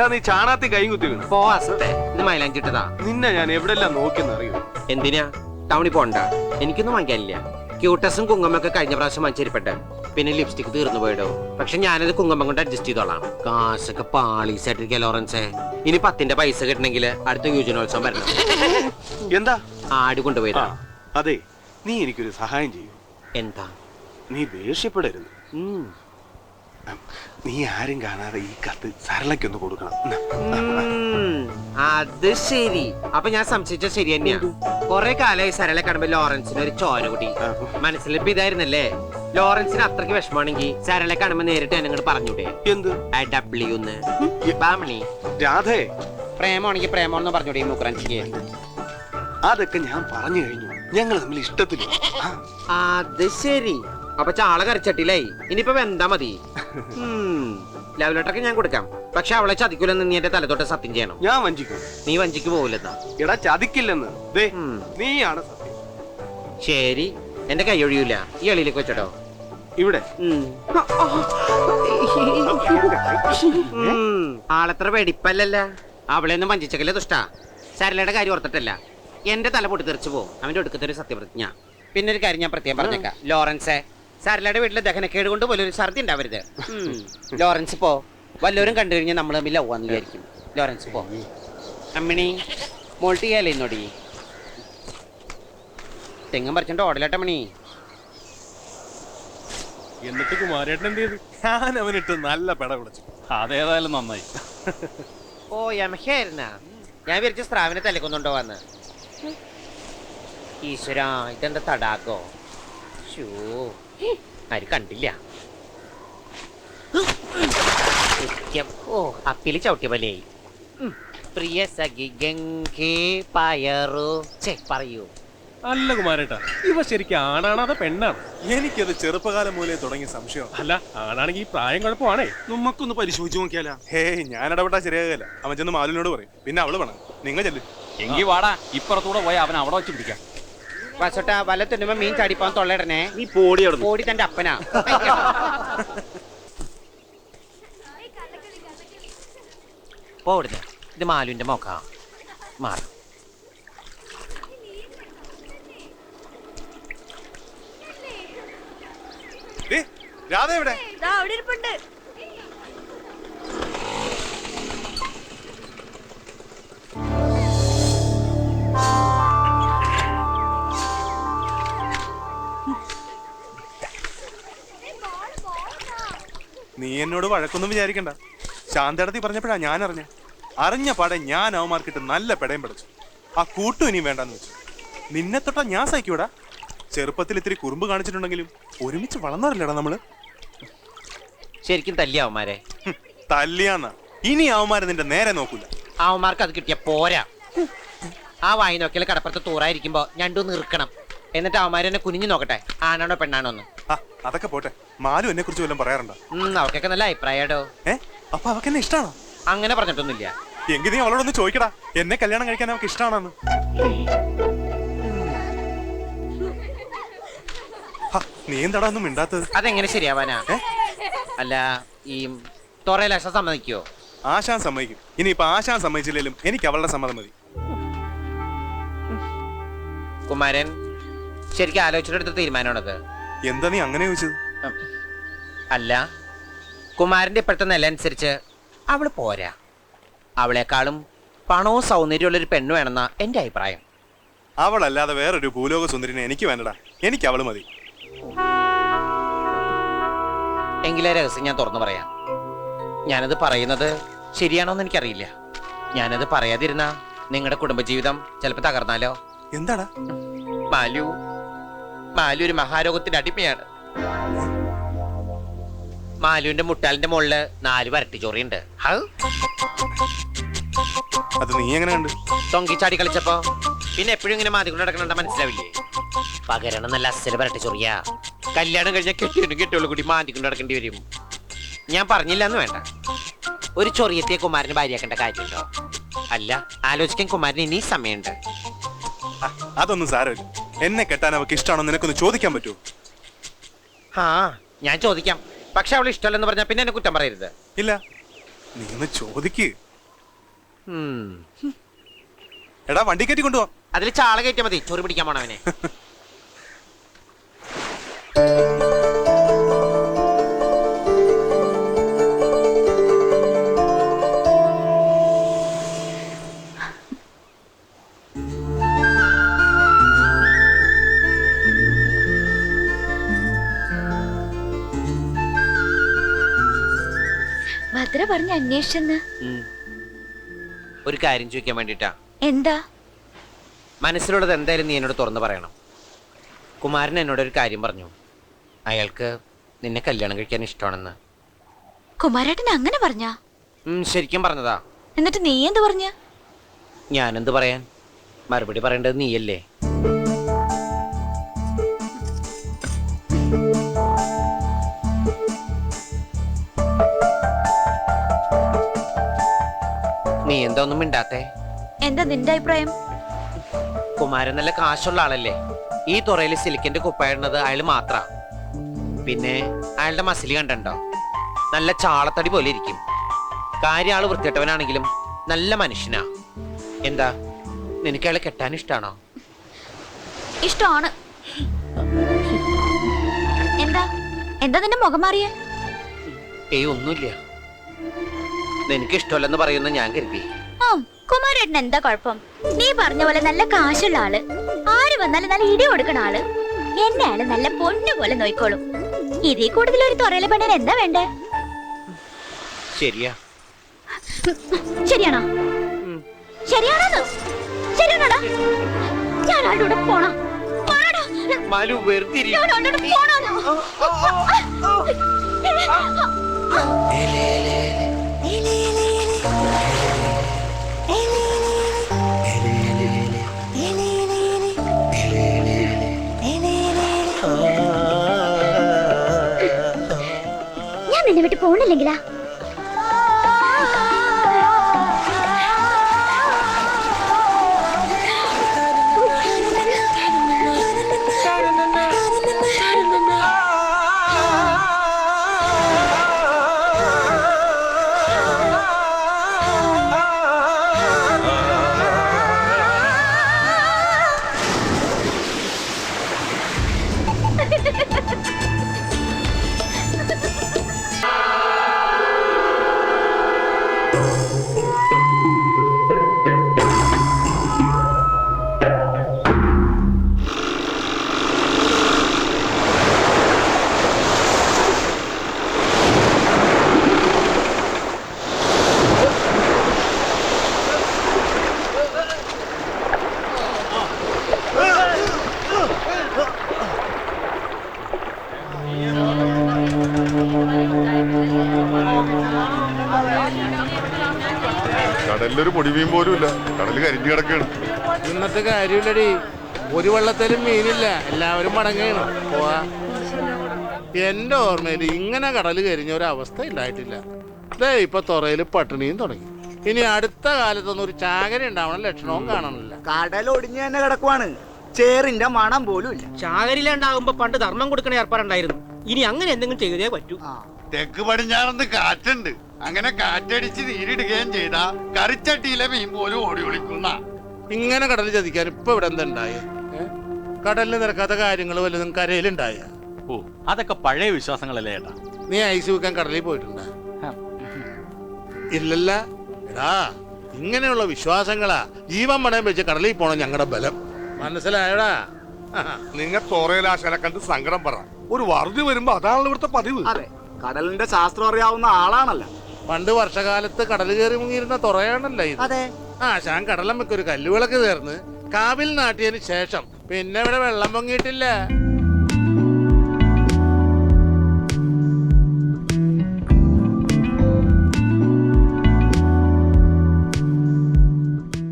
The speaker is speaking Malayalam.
എന്താ നീ ചാണാത്തി കൈ കുത്തി വീണു പോ അസത്തെ ഇത് മൈലാഞ്ചിട്ടതാ. നിന്നെ ഞാൻ എവിടെല്ലാം നോക്കിയെന്ന് അറിയൂ? എന്തിനാ? ടൗണിൽ പോണ്ട. എനിക്കൊന്നും വാങ്ങിക്കാനില്ല. ക്യൂട്ടസും കുങ്കുമൊക്കെ കഴിഞ്ഞ പ്രാവശ്യം വാങ്ങിച്ചിരിപ്പട്ടെ പിന്നെ ലിപ്സ്റ്റിക് തീർന്നു പോയിടോ. പക്ഷെ ഞാനത് കുങ്കുമം കൊണ്ട് അഡ്ജസ്റ്റ് ചെയ്തോളാം. കാശൊക്കെ പാളീസായിട്ടിരിക്കുക ലോറൻസേ. ഇനി പത്തിന്റെ പൈസ കിട്ടണമെങ്കിൽ അടുത്ത യുവജനോത്സവം വരണം. എന്താ? ആടി കൊണ്ടുപോയതാ. അതെ. നീ എനിക്കൊരു സഹായം ചെയ്യൂ. എന്താ? നീ ദേഷ്യപ്പെടരുത്. ഉം. നീ ആരും കാണാതെ ഈ കത്ത് സരളയ്ക്കൊന്ന് കൊടുക്കണം. അത് ശരി. അപ്പൊ ഞാൻ സംശയിച്ച ശരി തന്നെയാ. കൊറേ കാലമായി സരളെ കാണുമ്പോ ലോറൻസിന് ഒരു ചോര കൂടി. മനസ്സിലിപ്പോ ഇതായിരുന്നല്ലേ? ലോറൻസിന് അത്രയ്ക്ക് വിഷമാണെങ്കിൽ സരളെ കാണുമ്പോ നേരിട്ട് എന്നെ ഇങ്ങോട്ട് പറഞ്ഞൂടെ. എന്ത്? ഡബ്ല്യു ബാമണി. രാധേ. പ്രേമാണെങ്കിൽ പ്രേമം എന്ന് പറഞ്ഞൂടെ മുക്കറൻസിക്ക് അതൊക്കെ ഞാൻ പറഞ്ഞു കഴിഞ്ഞു. ഞങ്ങൾ തമ്മിൽ ഇഷ്ടത്തില്ല അത് ശരി. അപ്പൊ ചാള കരച്ചട്ടില്ലേ? ഇനിയിപ്പോ എന്താ മതി. ലവ് ലെറ്ററൊക്കെ ഞാൻ കൊടുക്കാം. പക്ഷെ അവളെ ചതിക്കൂലെന്ന് നീ എന്റെ തലത്തോട്ട് സത്യം ചെയ്യണം? ഞാൻ വഞ്ചിക്കും. നീ വഞ്ചിക്ക് പോവില്ലെന്നാ? എടാ ചതിക്കില്ലെന്ന്. ദേ നീയാണ് സത്യം. ശരി. എന്റെ കൈ ഒഴിയൂല. ഈ എളിയിലേക്ക് വെച്ചോട്ടോ. ഇവിടെ. ആളെത്ര വെടിപ്പല്ലല്ല. അവളെയൊന്നും വഞ്ചിച്ചക്കല്ലേ ദുഷ്ട. സരളയുടെ കാര്യം ഓർത്തിട്ടല്ല. എന്റെ തല പൊട്ടി തെറിച്ചു പോകും അവന്റെ ഒടുക്കത്തെ ഒരു സത്യപ്രതിജ്ഞ. പിന്നെ ഒരു കാര്യം ഞാൻ പ്രത്യേകം പറഞ്ഞേക്കാം. ലോറൻസേ സരളയുടെ വീട്ടിലെ ദഹനക്കേട് കൊണ്ട് വലിയൊരു ഒരു ഛർദി ഉണ്ടാവരുത്. ലോറൻസ് പോ. വല്ലവരും കണ്ടു കഴിഞ്ഞാൽ നമ്മൾ തമ്മിൽ ലവാന്ന് വിചാരിക്കും. ലോറൻസ് പോ. അമ്മിണി മോൾട്ട് ചെയ്യാലേ ഇന്നോടി തെങ്ങും പറിച്ചോണ്ട് ഓടലട്ടമ്മണി എന്നിട്ട് കുമാരേട്ടൻ എന്ത് ചെയ്തു? ഞാൻ അവനിട്ട് നല്ല പെട വിളിച്ചു അതേതായാലും നന്നായി. ഓ യമഹയായിരുന്ന ഞാൻ വിരിച്ച സ്രാവിനെ തലക്കൊന്നുണ്ടോ വന്ന് ഈശ്വരാ ഇതെന്താ തടാക്കോ ഷൂ ആര് കണ്ടില്ല. ഓ അപ്പിൽ ചവിട്ടിയ പോലെയായി ഉം. പ്രിയ സഖി ഗംഗേ പയറു. ചെ പറയൂ. അല്ല കുമാരേട്ടാ ഇവ ശരിക്കും ആണാണോ അതോ പെണ്ണാണ്? എനിക്കത് ചെറുപ്പകാലം മൂലേ തുടങ്ങിയ സംശയം. അല്ല ആണാണെങ്കിൽ ഈ പ്രായം കുഴപ്പമാണേ. നമുക്കൊന്ന് പരിശോധിച്ച് നോക്കിയാലോ. ഹേ ഞാൻ ഇടപെട്ടാ ശരിയാകില്ല അവൻ ചെന്ന് മാലിനോട് പറയും. പിന്നെ അവൾ വേണം. നിങ്ങൾ ചെല്ലു. എങ്കി വാടാ. ഇപ്പുറത്തൂടെ പോയി അവൻ അവിടെ വെച്ച് പിടിക്കാം. വസോട്ട വല തുന്നുമ്പോ മീൻ ചാടിപ്പോൻ തൊള്ളയിടണേ. നീ പോടി അവിടെ ഓടി തന്റെ അപ്പനാ. പോടുന്ന ഇത് മാലുവിന്റെ മോക്ക. മാറും. രാധ എവിടെ? ദാ അവിടെ ഇരിപ്പുണ്ട്. നീ എന്നോട് വഴക്കൊന്നും വിചാരിക്കണ്ട. ശാന്തടത്തി പറഞ്ഞപ്പോഴാ ഞാൻ അറിഞ്ഞ അറിഞ്ഞ പാടെ ഞാൻ അവന്മാർക്കിട്ട് നല്ല പെടയും പഠിച്ചു ആ കൂട്ടും ഇനിയും വേണ്ടെന്ന് വെച്ചു. നിന്നെ തൊട്ടാ ഞാൻ സഹിക്കൂടാ. ചെറുപ്പത്തിൽ ഇത്തിരി കുറുമ്പ് കാണിച്ചിട്ടുണ്ടെങ്കിലും ഒരുമിച്ച് വളർന്നവരല്ലേടാ നമ്മൾ? ശരിക്കും തല്ലി അവന്മാരെ. ഹും, തല്ലിയാന്നാ. ഇനി അവന്മാരെ നിന്റെ നേരെ നോക്കൂല. അവന്മാർക്ക് അത് കിട്ടിയ പോരാ. ആ വായി നോക്കിയാൽ കടപ്പുറത്ത് തൂറായിരിക്കുമ്പോ ഞണ്ടു നിർക്കണം എന്നിട്ട് അവന്മാരെന്നെ കുനിഞ്ഞു നോക്കട്ടെ. ആണാണോ പെണ്ണാണോ എന്ന്. ആ അതൊക്കെ പോട്ടെ. മാലു എന്നെ കുറിച്ച് വല്ലതും പറയാറുണ്ടോ? ഉം, അവർക്കൊക്കെ നല്ല അഭിപ്രായടോ ഏ? അപ്പൊ അവക്ക് എന്നെ ഇഷ്ടാണോ? അങ്ങനെ പറഞ്ഞിട്ടൊന്നുമില്ല. എങ്കിൽ നീ അവളോടൊന്ന് ചോദിക്കടാ. എന്നെ കല്യാണം കഴിക്കാൻ അവക്ക് ഇഷ്ടമാണെന്ന് നീ എന്താടാ ഒന്നും മിണ്ടാത്തത്? അതെങ്ങനെ ശരിയാവാനാ? ഏ? അല്ല ഈ തുറയിലാശ സമ്മതിക്കോ? ആശാൻ സമ്മതിക്കും. ഇനിയിപ്പൊ ആശാൻ സമ്മതിച്ചില്ലെങ്കിലും എനിക്ക് അവളുടെ സമ്മതം മതി. കുമാരൻ ശരിക്കും ആലോചിച്ചിട്ടെടുത്ത തീരുമാനമാണത്. എന്താ നീ അങ്ങനെ ചോദിച്ചത്? അല്ല കുമാരന്റെ ഇപ്പോഴത്തെ നില അനുസരിച്ച് അവൾ പോരാ. അവളെക്കാളും പണവും സൗന്ദര്യമുള്ള ഒരു പെണ്ണ് വേണമെന്ന എന്റെ അഭിപ്രായം. അവളല്ലാതെ വേറൊരു ഭൂലോക സുന്ദരിനെ എനിക്ക് വേണ്ടടാ. എനിക്ക് അവൾ മതി. എങ്കിലേ രഹസ്യം ഞാൻ തുറന്നു പറയാം. ഞാനത് പറയുന്നത് ശരിയാണോന്ന് എനിക്കറിയില്ല. ഞാനത് പറയാതിരുന്ന നിങ്ങളുടെ കുടുംബജീവിതം ചിലപ്പോൾ തകർന്നാലോ? എന്താടാ? മാലു മാലു ഒരു മഹാരോഗത്തിന്റെ അടിമയാണ്. മാലുവിന്റെ മുട്ടാലിന്റെ മുകളിൽ നാല് വരട്ടി ചോറിയുണ്ട്. അത് നീ എങ്ങനെ കണ്ട് തൊങ്കിച്ചാടി കളിച്ചപ്പോ പിന്നെ എപ്പോഴും ഇങ്ങനെ മാതികൊണ്ട് നടക്കണ മനസ്സിലാവില്ലേ? പകരണം നല്ല അസൽ വരട്ടി ചൊറിയാ. കല്യാണം കഴിഞ്ഞ കെട്ടിയൊന്നും കെട്ടിയുള്ള കൂടി മാന്തിക്കൊണ്ട് നടക്കേണ്ടി വരും. ഞാൻ പറഞ്ഞില്ല എന്ന് വേണ്ട. ഒരു ചൊറിയത്തെ കുമാരന് ഭാര്യയാക്കേണ്ട കാര്യമുണ്ടോ? അല്ല ആലോചിക്കാൻ കുമാരന് ഇനി സമയമുണ്ട്. അതൊന്നും സാരമില്ല. എന്നെ കെട്ടാൻ അവൾക്ക് ഇഷ്ടമാണോ നിനക്കൊന്ന് ചോദിക്കാൻ പറ്റുമോ? ആ ഞാൻ ചോദിക്കാം. പക്ഷെ അവൾ ഇഷ്ടമല്ലെന്ന് പറഞ്ഞാൽ പിന്നെ എന്നെ കുറ്റം പറയരുത്. ഇല്ല. നീ ഒന്ന് ചോദിക്ക്. എടാ വണ്ടി കയറ്റി കൊണ്ടുപോവാം അതിൽ ചാള കയറ്റിയാൽ മതി. ചൊറി പിടിക്കാൻ പോണവനെ. ഭദ്ര പറഞ്ഞ അന്വേഷിച്ചെന്ന്. ഒരു കാര്യം ചോദിക്കാൻ വേണ്ടിട്ടാ. എന്താ? മനസ്സിലുള്ളത് എന്തായാലും നീ എന്നോട് തുറന്നു പറയണം. കുമാരൻ എന്നോട് ഒരു കാര്യം പറഞ്ഞു. അയാൾക്ക് നിന്നെ കല്യാണം കഴിക്കാൻ ഇഷ്ടമാണെന്ന്. കുമാരേട്ടൻ അങ്ങനെ പറഞ്ഞ? ശരിക്കും പറഞ്ഞതാ. എന്നിട്ട് നീ എന്ത് പറഞ്ഞ? ഞാനെന്ത് പറയാൻ? മറുപടി പറയേണ്ടത് നീയല്ലേ? നീ എന്താ ഒന്നും മിണ്ടാത്തേ? എന്താ നിന്റെ അഭിപ്രായം? കുമാരൻ നല്ല കാശുള്ള ആളല്ലേ. ഈ തുറയിൽ സിലിക്കന്റെ കുപ്പായിടുന്നത് അയാൾ മാത്ര. പിന്നെ അയാളുടെ മസിലി കണ്ടോ നല്ല ചാളത്തടി പോലെ ഇരിക്കും. കാര്യം ആൾ വൃത്തിയിട്ടവനാണെങ്കിലും നല്ല മനുഷ്യനാ. എന്താ? നിനക്ക് അയാളെ കെട്ടാൻ ഇഷ്ടാണോ? ഇഷ്ടമാണ്. എന്താ? എന്താ നിന്റെ മുഖം മാറിയേ? ഏയ് ഒന്നുമില്ല. നിനക്ക് ഇഷ്ടമല്ലെന്ന് പറയുന്ന ഞാൻ കരുതി. കുമാരേട്ടൻ എന്താ കുഴപ്പം? നീ പറഞ്ഞ പോലെ നല്ല കാശുള്ള ആൾ. ആര് വന്നാലും നല്ല ഇടി കൊടുക്കണ ആൾ. എന്നെ ആൾ നല്ല പൊന്നു പോലെ നോയിക്കോളും. ഇതിൽ കൂടുതൽ ഒരു തുറയിലെ പെണ്ണിന് എന്താ വേണ്ടേ? ശരിയാ. ശരിയാണോ? ശരിയാണോ ശരിയാണോടാ? ഞാൻ ആളുടെ പോണം? പോണോടാ. മാലു വെറുതെ. ഞാൻ ആളുടെ. ഞാൻ നിന്നെ വിട്ട് പോണില്ലെങ്കിലാ പൊടിമീൻ പോലും ഇല്ല. കടൽ കരിഞ്ഞു കിടക്കാണ്. ഇന്നത്തെ കാര്യമില്ലടി. ഒരു വെള്ളത്തിലും മീനില്ല. എല്ലാവരും മടങ്ങുകയാണ് പോവാ. എന്റെ ഓർമ്മയിൽ ഇങ്ങനെ കടൽ കരിഞ്ഞ ഒരു അവസ്ഥ ഉണ്ടായിട്ടില്ല ദേ ഇപ്പൊ തുറയിൽ പട്ടിണിയും തുടങ്ങി. ഇനി അടുത്ത കാലത്തൊന്നും ഒരു ചാകര ഉണ്ടാവണം ലക്ഷണവും കാണണില്ല കടൽ ഒടിഞ്ഞു തന്നെ കിടക്കുവാണ്. ചേറിന്റെ മണം പോലും ഇല്ല. ചാകരിലുണ്ടാകുമ്പോ പണ്ട് ധർമ്മം കൊടുക്കണ ഏർപ്പാടുണ്ടായിരുന്നു. ഇനി അങ്ങനെ എന്തെങ്കിലും ചെയ്തേ പറ്റൂ. തെക്ക് പടിഞ്ഞാറന്ന് കാറ്റുണ്ട്. അങ്ങനെ കാറ്റടിച്ച് നീരിടുകയും ചെയ്ത കറിച്ചട്ടിയിലെ മീൻ പോലും ഓടി ഒളിക്കുന്ന. ഇങ്ങനെ കടൽ ചതിക്കാൻ ഇപ്പൊ ഇവിടെ എന്തുണ്ടായ കടലിൽ നിരക്കാത്ത കാര്യങ്ങൾ വല്ലതും കരയിലുണ്ടായ? ഓ അതൊക്കെ പഴയ വിശ്വാസങ്ങളല്ലേ ഏട്ടാ? നീ ഐസ് വെക്കാൻ കടലിൽ പോയിട്ടുണ്ട? ഇല്ലല്ല. എടാ ഇങ്ങനെയുള്ള വിശ്വാസങ്ങളാ ജീവൻ പണയം വെച്ച് കടലിൽ പോണ ഞങ്ങളുടെ ബലം. മനസ്സിലായടാ? നിങ്ങൾ തോറയിലാശാനെ കണ്ട് സങ്കടം പറ. ഒരു വറുതി വരുമ്പോ അതാണല്ലോ ഇവിടുത്തെ പതിവ്. അതെ. കടലിന്റെ ശാസ്ത്രം അറിയാവുന്ന ആളാണല്ല. പണ്ട് വർഷകാലത്ത് കടൽ കയറി മുങ്ങിയിരുന്ന തുറയാണല്ലോ ഇത്. അതെ. ആ ഞാൻ കടലമ്മയ്ക്ക് ഒരു കല്ലുവിളക്ക് തീർന്ന് കാവിൽ നാട്ടിയതിന് ശേഷം പിന്നെ ഇവിടെ വെള്ളം പൊങ്ങിയിട്ടില്ല.